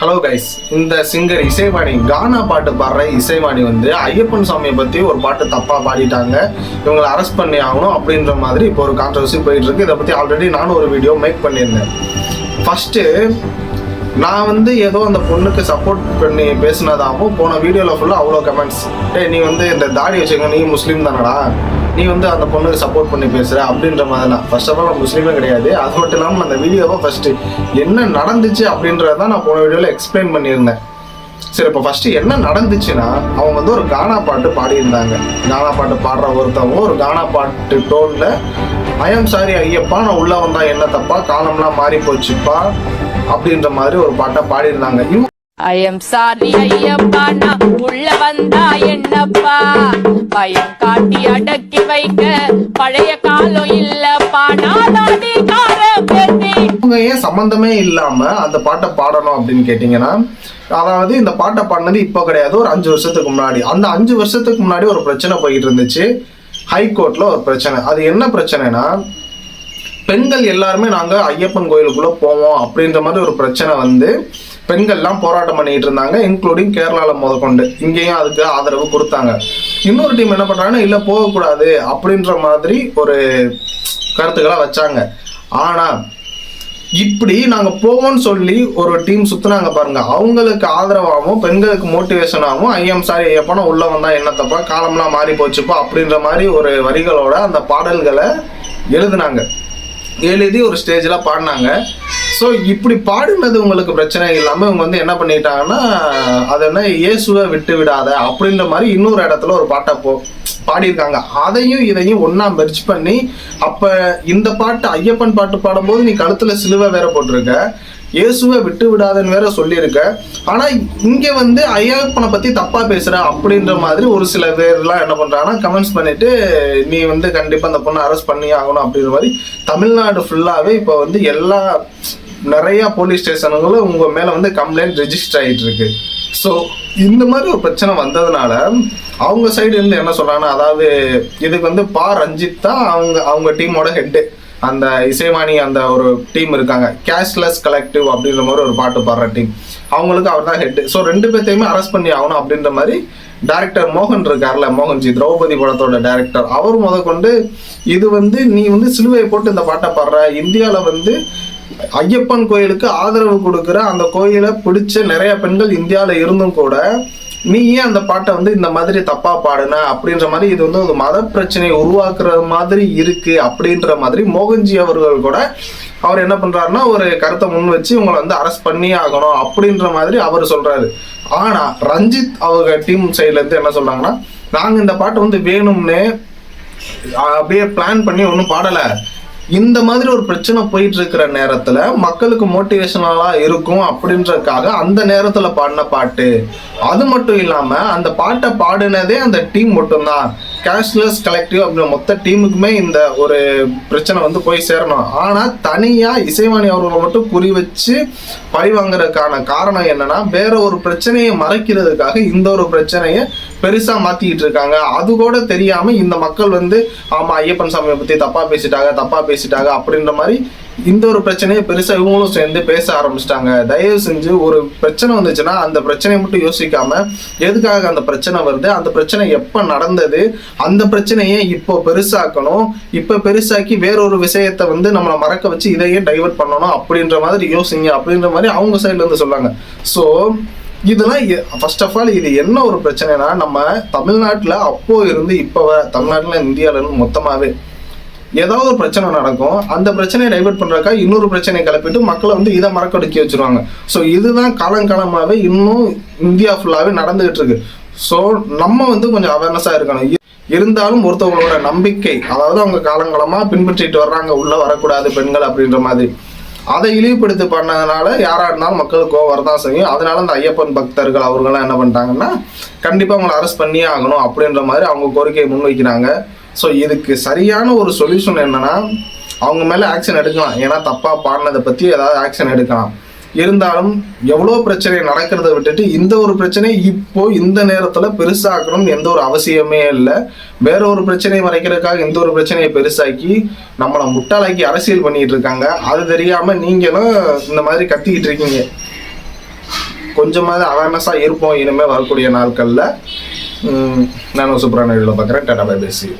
Hello guys இந்த singer Isaivani கானா பாட்டு பாடுற இசைவாணி வந்து ஐயப்பன் சாமியை பற்றி ஒரு பாட்டு தப்பாக பாடிட்டாங்க. இவங்களை அரெஸ்ட் பண்ணி ஆகணும் அப்படின்ற மாதிரி இப்போ ஒரு கான்ட்ரவர்சி போயிட்டு இருக்கு. இதை பற்றி ஆல்ரெடி நானும் ஒரு வீடியோ மேக் பண்ணியிருந்தேன். ஃபஸ்ட்டு நான் வந்து ஏதோ அந்த பொண்ணுக்கு சப்போர்ட் பண்ணி பேசினதாகவும் போன வீடியோவில் ஃபுல்லாக அவ்வளோ கமெண்ட்ஸ் டே நீ வந்து இந்த தாடி வச்சுக்க நீ முஸ்லீம் தானடா? நீ வந்து அந்த பொண்ணுக்கு சப்போர்ட் பண்ணி பேசுகிற அப்படின்ற மாதிரி தான். ஃபர்ஸ்ட் ஆஃப் ஆல் நான் முஸ்லீமே கிடையாது. அது மட்டும் இல்லாமல் அந்த வீடியோவை ஃபஸ்ட்டு என்ன நடந்துச்சு அப்படின்றத தான் நான் போன வீடியோவில் எக்ஸ்பிளைன் பண்ணியிருந்தேன். சரி இப்போ ஃபஸ்ட்டு என்ன நடந்துச்சுன்னா அவங்க வந்து ஒரு கானா பாட்டு பாடியிருந்தாங்க. கானா பாட்டு பாடுற ஒருத்தவங்க ஒரு கானா பாட்டு டோனில் ஐயம் சாரி ஐயப்பா நான் உள்ளே வந்தா என்ன தப்பா? காலம்லாம் மாறி போச்சுப்பா அப்படின்ற மாதிரி ஒரு பாட்டை பாடியிருந்தாங்க. இவங்க ஐ எம் சாரி ஐயப்பா நான் உள்ள வந்தா என்னப்பா? பயம் காட்டி அடக்கி வைக்க பழைய காலம் இல்லப்பா. இவங்க ஏன் சம்மந்தமே இல்லாம அந்த பாட்டை பாடணும் அப்படின்னு கேட்டிங்கன்னா அதாவது இந்த பாட்டை பாடினது இப்போ கிடையாது ஒரு அஞ்சு வருஷத்துக்கு முன்னாடி. அந்த அஞ்சு வருஷத்துக்கு முன்னாடி ஒரு பிரச்சனை போயிட்டு இருந்துச்சு. ஹைகோர்ட்ல ஒரு பிரச்சனை. அது என்ன பிரச்சனைனா பெண்கள் எல்லாருமே நாங்கள் ஐயப்பன் கோயிலுக்குள்ள போவோம் அப்படின்ற மாதிரி ஒரு பிரச்சனை வந்து பெண்கள்லாம் போராட்டம் பண்ணிட்டு இருந்தாங்க இன்க்ளூடிங் கேரளாவில் முதற்கொண்டு. இங்கேயும் அதுக்கு ஆதரவு கொடுத்தாங்க. இன்னொரு டீம் என்ன பண்ணுறாங்கன்னா இல்லை போகக்கூடாது அப்படின்ற மாதிரி ஒரு கருத்துக்களை வச்சாங்க. ஆனால் இப்படி நாங்கள் போவோம்னு சொல்லி ஒரு டீம் சுற்றுனாங்க பாருங்க. அவங்களுக்கு ஆதரவாகவும் பெண்களுக்கு மோட்டிவேஷனாகவும் ஐஎம் சாரி ஐயப்பனா உள்ள வந்தால் என்ன தப்பா? காலம்லாம் மாறி போச்சுப்பா அப்படின்ற மாதிரி ஒரு வரிகளோட அந்த பாடல்களை எழுதுனாங்க. எழுதி ஒரு ஸ்டேஜில் பாடினாங்க. ஸோ இப்படி பாடினது உங்களுக்கு பிரச்சனை இல்லாமல் இவங்க வந்து என்ன பண்ணிட்டாங்கன்னா அது என்ன இயேசுவை விட்டு விடாத அப்படின்ற மாதிரி இன்னொரு இடத்துல ஒரு பாட்டை போ பாடியிருக்காங்க. அதையும் இதையும் ஒன்னா மெர்ச் பண்ணி அப்ப இந்த பாட்டு ஐயப்பன் பாட்டு பாடும்போது நீ கழுத்துல சிலுவை வேற போட்டிருக்க. இயேசுவை விட்டு விடாதன்னு வேற சொல்லியிருக்க. ஆனா இங்க வந்து ஐயப்பனை பத்தி தப்பா பேசுற அப்படின்ற மாதிரி ஒரு சில பேர்லாம் என்ன பண்றாங்கன்னா கமெண்ட்ஸ் பண்ணிட்டு நீ வந்து கண்டிப்பா அந்த பொண்ணை அரெஸ்ட் பண்ணி ஆகணும் அப்படின்ற மாதிரி தமிழ்நாடு ஃபுல்லாவே இப்போ வந்து எல்லா நிறைய போலீஸ் ஸ்டேஷனுங்களும் உங்க மேல வந்து கம்ப்ளைண்ட் ரெஜிஸ்டர் ஆயிட்டு இருக்கு. ஸோ இந்த மாதிரி ஒரு பிரச்சனை வந்ததுனால அவங்க சைடு இருந்து என்ன சொல்றாங்கன்னா அதாவது இதுக்கு வந்து பா ரஞ்சித் தான் அவங்க அவங்க டீமோட ஹெட்டு அந்த இசைவாணி அந்த ஒரு டீம் இருக்காங்க. கேஷ்லெஸ் கலெக்டிவ் அப்படின்ற மாதிரி ஒரு பாட்டு பாடுற டீம் அவங்களுக்கு அவர் தான் ஹெட் ஸோ ரெண்டு பேர்த்தையுமே அரெஸ்ட் பண்ணி ஆகணும் அப்படின்ற மாதிரி டேரக்டர் மோகன் இருக்கார்ல மோகன்ஜி திரௌபதி படத்தோட டேரக்டர் அவர் முதற்கொண்டு இது வந்து நீ வந்து சிலுவையை போட்டு இந்த பாட்டை பாடுற. இந்தியாவில் வந்து ஐயப்பன் கோயிலுக்கு ஆதரவு கொடுக்குற அந்த கோயிலை பிடிச்ச நிறைய பெண்கள் இந்தியாவில் இருந்தும் கூட நீ ஏன் அந்த பாட்டை வந்து இந்த மாதிரி தப்பா பாடுன? அப்படின்ற மாதிரி இது வந்து ஒரு மத பிரச்சனையை உருவாக்குற மாதிரி இருக்கு அப்படின்ற மாதிரி மோகன்ஜி அவர்கள் கூட அவர் என்ன பண்றாருன்னா ஒரு கருத்தை முன் வச்சு உங்களை வந்து அரெஸ்ட் பண்ணியே ஆகணும் அப்படின்ற மாதிரி அவர் சொல்றாரு. ஆனா ரஞ்சித் அவங்க டீம் சைட்ல இருந்து என்ன சொல்றாங்கன்னா நாங்க இந்த பாட்டை வந்து வேணும்னு அப்படியே பிளான் பண்ணி ஒன்றும் பாடலை. இந்த மாதிரி ஒரு பிரச்சனை போயிட்டு இருக்கிற நேரத்துல மக்களுக்கு மோட்டிவேஷனலா இருக்கும் அப்படின்றதுக்காக அந்த நேரத்துல பாடின பாட்டு. அது மட்டும் இல்லாம அந்த பாட்டை பாடினதே அந்த டீம் மட்டும்தான். கேஷ்லெஸ் கலெக்டிவ் அப்படின்ற மொத்த டீமுக்குமே இந்த ஒரு பிரச்சனை வந்து போய் சேரணும். ஆனால் தனியாக இசைவாணி அவர்களை மட்டும் குறி வச்சு பழி வாங்குறதுக்கான காரணம் என்னன்னா வேற ஒரு பிரச்சனையை மறைக்கிறதுக்காக இந்த ஒரு பிரச்சனையை பெருசா மாத்திக்கிட்டு இருக்காங்க. அது கூட தெரியாம இந்த மக்கள் வந்து ஆமா ஐயப்பன் சாமியை பத்தி தப்பா பேசிட்டாங்க தப்பா பேசிட்டாங்க அப்படின்ற மாதிரி இந்த ஒரு பிரச்சனையை பெருசா இவங்களும் சேர்ந்து பேச ஆரம்பிச்சிட்டாங்க. தயவு செஞ்சு ஒரு பிரச்சனை வந்துச்சுன்னா அந்த பிரச்சனையை மட்டும் யோசிக்காம எதுக்காக அந்த பிரச்சனை வருது அந்த பிரச்சனை எப்ப நடந்தது அந்த பிரச்சனையை இப்போ பெருசாக்கணும் இப்ப பெருசாக்கி வேறொரு விஷயத்தை வந்து நம்மளை மறக்க வச்சு இதையே டைவர்ட் பண்ணணும் அப்படின்ற மாதிரி யோசிங்க அப்படின்ற மாதிரி அவங்க சைட்ல இருந்து ஸோ இதெல்லாம் ஃபர்ஸ்ட் ஆஃப் ஆல் இது என்ன ஒரு பிரச்சனைனா நம்ம தமிழ்நாட்டில் அப்போ இருந்து இப்போ தமிழ்நாட்டில் இந்தியாவில இருந்து மொத்தமாகவே ஏதாவது ஒரு பிரச்சனை நடக்கும் அந்த பிரச்சனையை டைவெர்ட் பண்ணுறக்கா இன்னொரு பிரச்சனையை கிளப்பிட்டு மக்களை வந்து இதை மறக்கடுக்கி வச்சுருவாங்க. ஸோ இதுதான் காலங்காலமாகவே இன்னும் இந்தியா ஃபுல்லாகவே நடந்துகிட்டு இருக்கு. ஸோ நம்ம வந்து கொஞ்சம் அவேர்னஸாக இருக்கணும். இருந்தாலும் ஒருத்தவங்களோட நம்பிக்கை அதாவது அவங்க காலங்காலமாக பின்பற்றிட்டு வர்றாங்க உள்ளே வரக்கூடாது பெண்கள் அப்படின்ற மாதிரி. அதை இழிவுபடுத்தி பண்ணதுனால யாராக இருந்தாலும் மக்களுக்கு கோவம் வரதான் செய்யும். அதனால அந்த ஐயப்பன் பக்தர்கள் அவர்கள்லாம் என்ன பண்ணிட்டாங்கன்னா கண்டிப்பாக அவங்களை அரெஸ்ட் பண்ணியே ஆகணும் அப்படின்ற மாதிரி அவங்க கோரிக்கையை முன்வைக்கிறாங்க. ஸோ இதுக்கு சரியான ஒரு சொல்யூஷன் என்னன்னா அவங்க மேலே ஆக்ஷன் எடுக்கலாம். ஏன்னா தப்பாக பாடினதை பற்றி ஏதாவது ஆக்ஷன் எடுக்கலாம். இருந்தாலும் எவ்வளோ பிரச்சனை நடக்கிறத விட்டுட்டு இந்த ஒரு பிரச்சனை இப்போ இந்த நேரத்தில் பெருசாக்கணும்னு எந்த ஒரு அவசியமே இல்லை. வேற ஒரு பிரச்சனையை மறைக்கிறதுக்காக இந்த ஒரு பிரச்சனையை பெருசாக்கி நம்மளை முட்டாளாக்கி அரசியல் பண்ணிட்டு இருக்காங்க. அது தெரியாம நீங்களும் இந்த மாதிரி கத்திக்கிட்டு இருக்கீங்க. கொஞ்சமாவது அவேர்னஸாக இருப்போம். இனிமேல் வரக்கூடிய நாட்களில் நான் சுப்ரான வீடியோவில் பார்க்குறேன். டாடா பை பேசி